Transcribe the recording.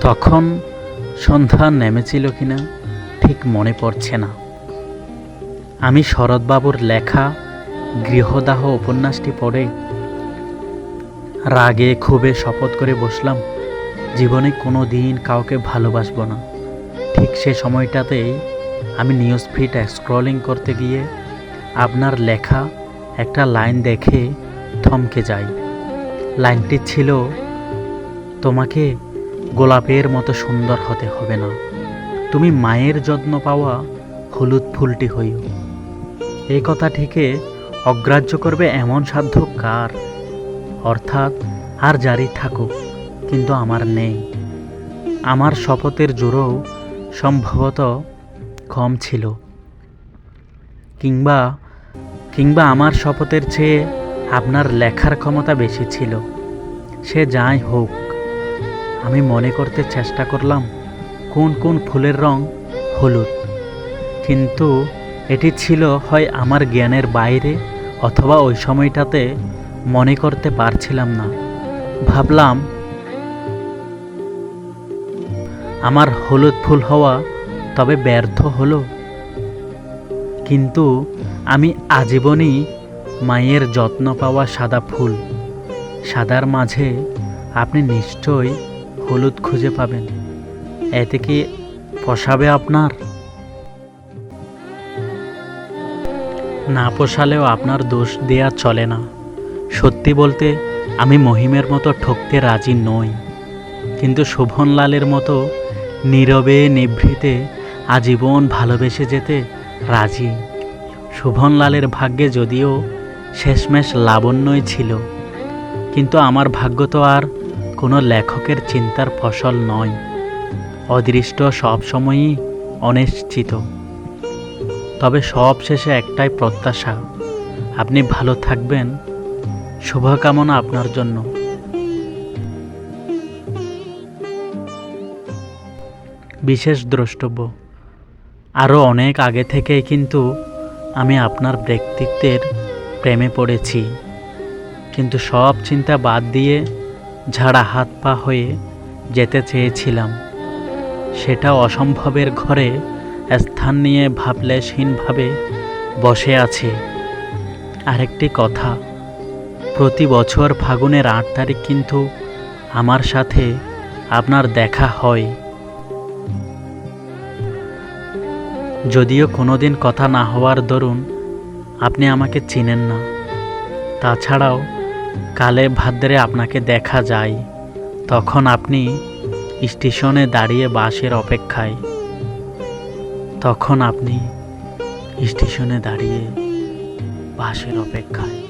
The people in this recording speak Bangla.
তখন সন্ধ্যা নেমেছিল কিনা ঠিক মনে পড়ছে না। আমি শরৎবাবুর লেখা গৃহদাহ উপন্যাসটি পড়ে রাগে ক্ষোভে শপথ করে বসলাম, জীবনে কোনো দিন কাউকে ভালোবাসবো না। ঠিক সে সময়টাতেই আমি নিউজ ফিড স্ক্রলিং করতে গিয়ে আপনার লেখা একটা লাইন দেখে থমকে যাই। লাইনটি ছিল, তোমাকে গোলাপের মতো সুন্দর হতে হবে না। তুমি মায়ের যত্ন পাওয়া হলুদ ফুলটি হইও। এই কথাটিকে অগ্রাহ্য করবে এমন সাধ্য কার? অর্থাৎ আর জারি থাকুক, কিন্তু আমার নেই। আমার শপথের জোরও সম্ভবত কম ছিল। কিংবা কিংবা আমার শপথের চেয়ে আপনার লেখার ক্ষমতা বেশি ছিল। সে যাই হোক আমি মনে করতে চেষ্টা করলাম, কোন কোন ফুলের রং হলুদ। কিন্তু এটি ছিল হয় আমার জ্ঞানের বাইরে অথবা ওই সময়টাতে মনে করতে পারছিলাম না। ভাবলাম, আমার হলুদ ফুল হওয়া তবে ব্যর্থ হলো। কিন্তু আমি আজীবনই মায়ের যত্ন পাওয়া সাদা ফুল। সাদার মাঝে আপনি নিশ্চয়ই হলুদ খুঁজে পাবেন। এতে কি পোষাবে আপনার? না পোষালেও আপনার দোষ দেয়া চলে না। সত্যি বলতে, আমি মহিমের মতো ঠকতে রাজি নই। কিন্তু শোভনলালের মতো নীরবে নিভৃতে আজীবন ভালোবেসে যেতে রাজি। শোভনলালের ভাগ্যে যদিও শেষমেশ লাবণ্যই ছিল, কিন্তু আমার ভাগ্য তো আর কোনো লেখকের চিন্তার ফসল নয়। অদৃষ্ট সবসময়ই অনিশ্চিত। তবে সব শেষে একটাই প্রত্যাশা, আপনি ভালো থাকবেন। শুভকামনা আপনার জন্য। বিশেষ দ্রষ্টব্য আরও অনেক আগে থেকেই কিন্তু আমি আপনার ব্যক্তিত্বের প্রেমে পড়েছি। কিন্তু সব চিন্তা বাদ দিয়ে ঝাড়া হাত পা হয়ে যেতে চেয়েছিলাম। সেটা অসম্ভবের ঘরে স্থান নিয়ে ভাবলেশহীনভাবে বসে আছে। আরেকটি কথা, প্রতি বছর ফাগুনের আট তারিখ কিন্তু আমার সাথে আপনার দেখা হয়। যদিও কোনোদিন কথা না হওয়ার দরুন আপনি আমাকে চিনেন না। তাছাড়াও কালে ভাদ্রে আপনাকে দেখা যায়। তখন আপনি স্টেশনে দাঁড়িয়ে বাসের অপেক্ষায়। তখন আপনি স্টেশনে দাঁড়িয়ে বাসের অপেক্ষায়।